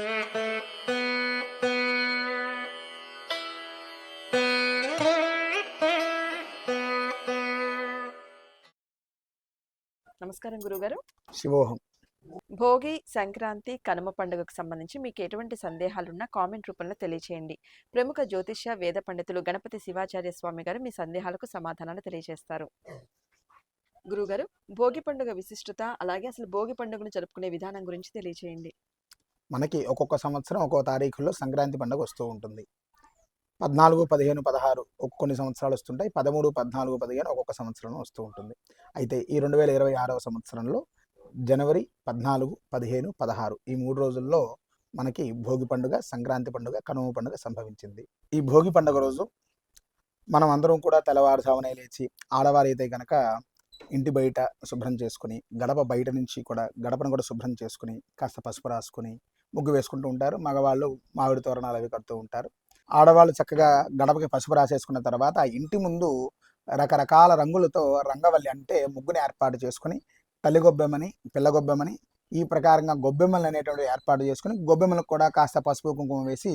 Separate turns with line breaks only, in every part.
నమస్కారం గురుగారు.
శివోహం.
భోగి సంక్రాంతి కనుమ పండుగకు సంబంధించి మీకు ఎటువంటి సందేహాలున్నా కామెంట్ రూపంలో తెలియచేయండి. ప్రముఖ జ్యోతిష్య వేద పండితులు గణపతి శివాచార్య స్వామి గారు మీ సందేహాలకు సమాధానాలు తెలియజేస్తారు గురుగారు భోగి పండుగ విశిష్టత అలాగే అసలు భోగి పండుగను జరుపుకునే విధానం గురించి తెలియచేయండి.
మనకి ఒక్కొక్క సంవత్సరం ఒక్కో తారీఖుల్లో సంక్రాంతి పండుగ వస్తూ ఉంటుంది. పద్నాలుగు పదిహేను పదహారు ఒక్క కొన్ని సంవత్సరాలు వస్తుంటాయి. పదమూడు పద్నాలుగు పదిహేను ఒక్కొక్క సంవత్సరం వస్తూ ఉంటుంది. అయితే ఈ రెండు వేల ఇరవై ఆరవ సంవత్సరంలో జనవరి పద్నాలుగు పదిహేను పదహారు ఈ మూడు రోజుల్లో మనకి భోగి పండుగ సంక్రాంతి పండుగ కనుమ పండుగ సంభవించింది. ఈ భోగి పండుగ రోజు మనం అందరం కూడా తెల్లవారుజామునే లేచి ఆడవారు అయితే కనుక ఇంటి బయట శుభ్రం చేసుకుని గడప బయట నుంచి కూడా గడపను కూడా శుభ్రం చేసుకుని కాస్త పసుపు రాసుకుని ముగ్గు వేసుకుంటూ ఉంటారు. మగవాళ్ళు మామిడి తోరణాలు అవి కడుతూ ఉంటారు. ఆడవాళ్ళు చక్కగా గడపకి పసుపు రాసేసుకున్న తర్వాత ఆ ఇంటి ముందు రకరకాల రంగులతో రంగవల్లి అంటే ముగ్గుని ఏర్పాటు చేసుకుని తల్లి గొబ్బెమ్మని పిల్ల గొబ్బెమ్మని ఈ ప్రకారంగా గొబ్బెమ్మలు అనేటువంటి ఏర్పాటు చేసుకుని గొబ్బెమ్మలకు కూడా కాస్త పసుపు కుంకుమ వేసి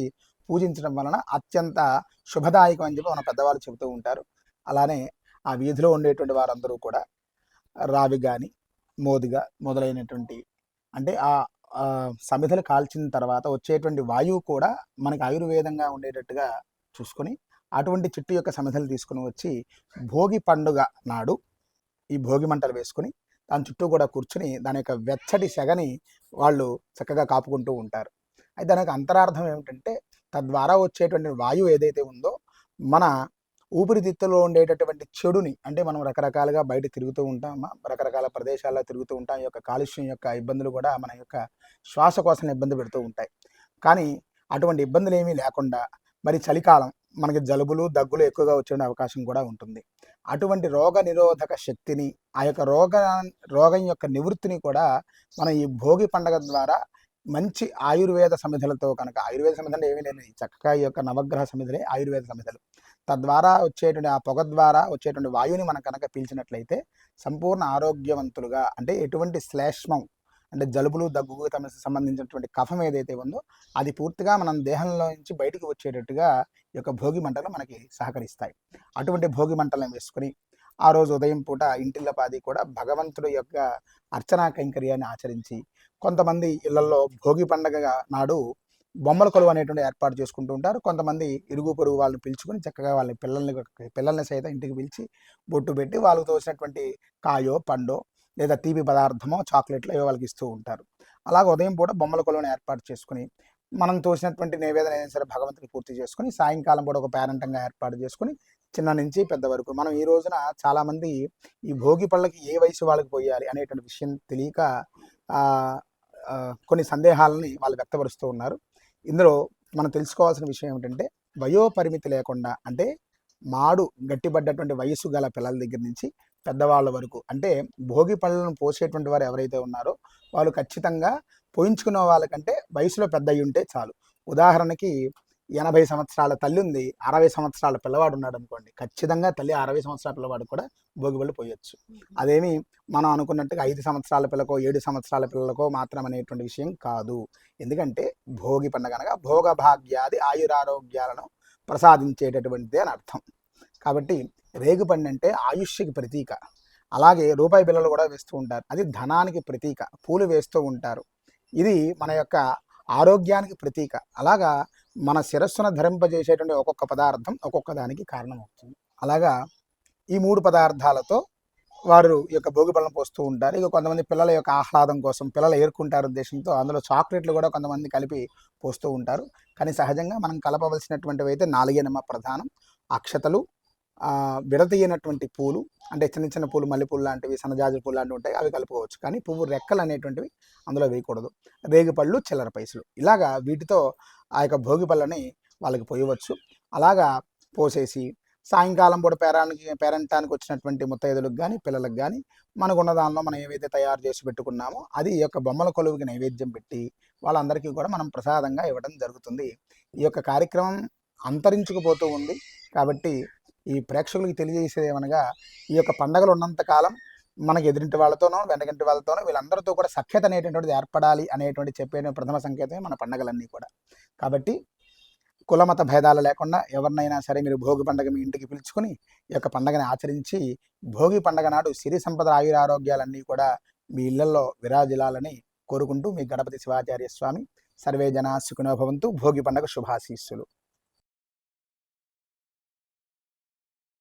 పూజించడం వలన అత్యంత శుభదాయకం అని చెప్పి మన పెద్దవాళ్ళు చెబుతూ ఉంటారు. అలానే ఆ వీధిలో ఉండేటువంటి వారందరూ కూడా రావి కానీ మోదిగా మొదలైనటువంటి అంటే ఆ సమిధలు కాల్చిన తర్వాత వచ్చేటువంటి వాయువు కూడా మనకి ఆయుర్వేదంగా ఉండేటట్టుగా చూసుకొని అటువంటి చెట్టు యొక్క సమిధలు తీసుకుని వచ్చి భోగి పండుగ నాడు ఈ భోగి మంటలు వేసుకుని దాని చుట్టూ కూడా కూర్చుని దాని యొక్క వెచ్చటి సెగని వాళ్ళు చక్కగా కాపుకుంటూ ఉంటారు. అయితే దాని యొక్క అంతరార్థం ఏమిటంటే తద్వారా వచ్చేటువంటి వాయువు ఏదైతే ఉందో మన ఊపిరితిత్తులో ఉండేటటువంటి చెడుని అంటే మనం రకరకాలుగా బయట తిరుగుతూ ఉంటాం రకరకాల ప్రదేశాల్లో తిరుగుతూ ఉంటాం ఈ యొక్క కాలుష్యం యొక్క ఇబ్బందులు కూడా మన యొక్క శ్వాసకోశం ఇబ్బంది పెడుతూ ఉంటాయి. కానీ అటువంటి ఇబ్బందులు ఏమీ లేకుండా మరి చలికాలం మనకి జలుబులు దగ్గులు ఎక్కువగా వచ్చే అవకాశం కూడా ఉంటుంది. అటువంటి రోగ నిరోధక శక్తిని ఆ యొక్క రోగ రోగం యొక్క నివృత్తిని కూడా మనం ఈ భోగి పండగ ద్వారా మంచి ఆయుర్వేద సమిధులతో కనుక ఆయుర్వేద సమిధులు ఏమీ లేదు చక్కగా ఈ యొక్క నవగ్రహ సమిధులే ఆయుర్వేద సమిధులు. తద్వారా వచ్చేటువంటి ఆ పొగ ద్వారా వచ్చేటువంటి వాయువుని మనం కనుక పీల్చినట్లయితే సంపూర్ణ ఆరోగ్యవంతులుగా అంటే ఎటువంటి శ్లేష్మం అంటే జలుబులు దగ్గుకు తమ సంబంధించినటువంటి కఫం ఏదైతే ఉందో అది పూర్తిగా మనం దేహంలో నుంచి బయటికి వచ్చేటట్టుగా ఈ యొక్క భోగి మంటలు మనకి సహకరిస్తాయి. అటువంటి భోగి మంటలను వేసుకుని ఆ రోజు ఉదయం పూట ఇంటిల్లపాది కూడా భగవంతుడి యొక్క అర్చనా కైంకర్యాన్ని ఆచరించి కొంతమంది ఇళ్ళలో భోగి పండగ నాడు బొమ్మల కొలువు అనేటువంటి ఏర్పాటు చేసుకుంటూ ఉంటారు. కొంతమంది ఇరుగు పొరుగు వాళ్ళని పిలుచుకుని చక్కగా వాళ్ళ పిల్లల్ని పిల్లల్ని సైతం ఇంటికి పిలిచి బొట్టు పెట్టి వాళ్ళకు తోచినటువంటి కాయో పండో లేదా తీపి పదార్థమో చాక్లెట్లు ఏవో వాళ్ళకి ఇస్తూ ఉంటారు. అలాగే ఉదయం పూట బొమ్మల కొలువుని ఏర్పాటు చేసుకుని మనం తోసినటువంటి నివేదన ఏదైనా సరే భగవంతుని పూర్తి చేసుకుని సాయంకాలం కూడా ఒక పేరంటంగా ఏర్పాటు చేసుకుని చిన్న నుంచి పెద్ద వరకు మనం ఈ రోజున చాలామంది ఈ భోగి పళ్ళకి ఏ వయసు వాళ్ళకి పోయాలి అనేటువంటి విషయం తెలియక కొన్ని సందేహాలని వాళ్ళు వ్యక్తపరుస్తూ ఉన్నారు. ఇందులో మనం తెలుసుకోవాల్సిన విషయం ఏమిటంటే వయోపరిమితి లేకుండా అంటే మాడు గట్టిపడ్డటువంటి వయసు గల పిల్లల దగ్గర నుంచి పెద్దవాళ్ళ వరకు అంటే భోగి పళ్ళను పోసేటువంటి వారు ఎవరైతే ఉన్నారో వాళ్ళు ఖచ్చితంగా పోయించుకునే వాళ్ళకంటే వయసులో పెద్ద అయి ఉంటే చాలు. ఉదాహరణకి ఎనభై సంవత్సరాల తల్లి ఉంది అరవై సంవత్సరాల పిల్లవాడు ఉన్నాడు అనుకోండి ఖచ్చితంగా తల్లి అరవై సంవత్సరాల పిల్లవాడు కూడా భోగిబళ్ళు పోయొచ్చు. అదేమి మనం అనుకున్నట్టుగా ఐదు సంవత్సరాల పిల్లకో ఏడు సంవత్సరాల పిల్లలకో మాత్రం అనేటువంటి విషయం కాదు. ఎందుకంటే భోగి పండుగ అనగా భోగ భాగ్యాది ఆయురారోగ్యాలను ప్రసాదించేటటువంటిది అని అర్థం. కాబట్టి రేగుపండు అంటే ఆయుష్కి ప్రతీక. అలాగే రూపాయి బిల్లలు కూడా వేస్తూ ఉంటారు. అది ధనానికి ప్రతీక. పూలు వేస్తూ ఉంటారు. ఇది మన యొక్క ఆరోగ్యానికి ప్రతీక. అలాగా మన శిరస్సును ధరింపజేసేటువంటి ఒక్కొక్క పదార్థం ఒక్కొక్క దానికి కారణమవుతుంది. అలాగా ఈ మూడు పదార్థాలతో వారు ఈ యొక్క భోగి బలం పోస్తూ ఉంటారు. ఇక కొంతమంది పిల్లల యొక్క ఆహ్లాదం కోసం పిల్లలు ఏరుకుంటారు ఉద్దేశంతో అందులో చాక్లెట్లు కూడా కొంతమంది కలిపి పోస్తూ ఉంటారు. కానీ సహజంగా మనం కలపవలసినటువంటివి అయితే నాలుగేనమ్మ ప్రధానం అక్షతలు విడతీయనటువంటి పూలు అంటే చిన్న చిన్న పూలు మల్లెపూలు లాంటివి సన్నజాజి పూలు లాంటివి ఉంటాయి అవి కలుపుకోవచ్చు. కానీ పువ్వు రెక్కలు అనేటువంటివి అందులో వేయకూడదు. రేగిపళ్ళు చిల్లర పైసలు. ఇలాగా వీటితో ఆ యొక్క భోగి పళ్ళని వాళ్ళకి పోయవచ్చు. అలాగా పోసేసి సాయంకాలం పూట పేరానికి పేరంటానికి వచ్చినటువంటి ముత్తైదులకు కానీ పిల్లలకు కానీ మనకున్న దానిలో మనం ఏవైతే తయారు చేసి పెట్టుకున్నామో అది ఈ యొక్క బొమ్మల కొలువుకి నైవేద్యం పెట్టి వాళ్ళందరికీ కూడా మనం ప్రసాదంగా ఇవ్వడం జరుగుతుంది. ఈ యొక్క కార్యక్రమం అంతరించుకుపోతూ ఉంది కాబట్టి ఈ ప్రేక్షకులకి తెలియజేసేది ఏమనగా ఈ యొక్క పండగలు ఉన్నంత కాలం మనకి ఎదురింటి వాళ్ళతోనో వెనకంటి వాళ్ళతోనో వీళ్ళందరితో కూడా సఖ్యత అనేటటువంటిది ఏర్పడాలి అనేటువంటి చెప్పే ప్రథమ సంకేతమే మన పండగలన్నీ కూడా. కాబట్టి కులమత భేదాలు లేకుండా ఎవరినైనా సరే మీరు భోగి పండుగ మీ ఇంటికి పిలుచుకుని ఈ యొక్క పండుగని ఆచరించి భోగి పండుగ నాడు సిరి సంపద ఆయురారోగ్యాలన్నీ కూడా మీ ఇళ్ళలో విరాజిల్లాలని కోరుకుంటూ మీ గణపతి శివాచార్య స్వామి సర్వే జనా సుఖినోభవంతు భోగి పండుగ శుభాశీస్సులు.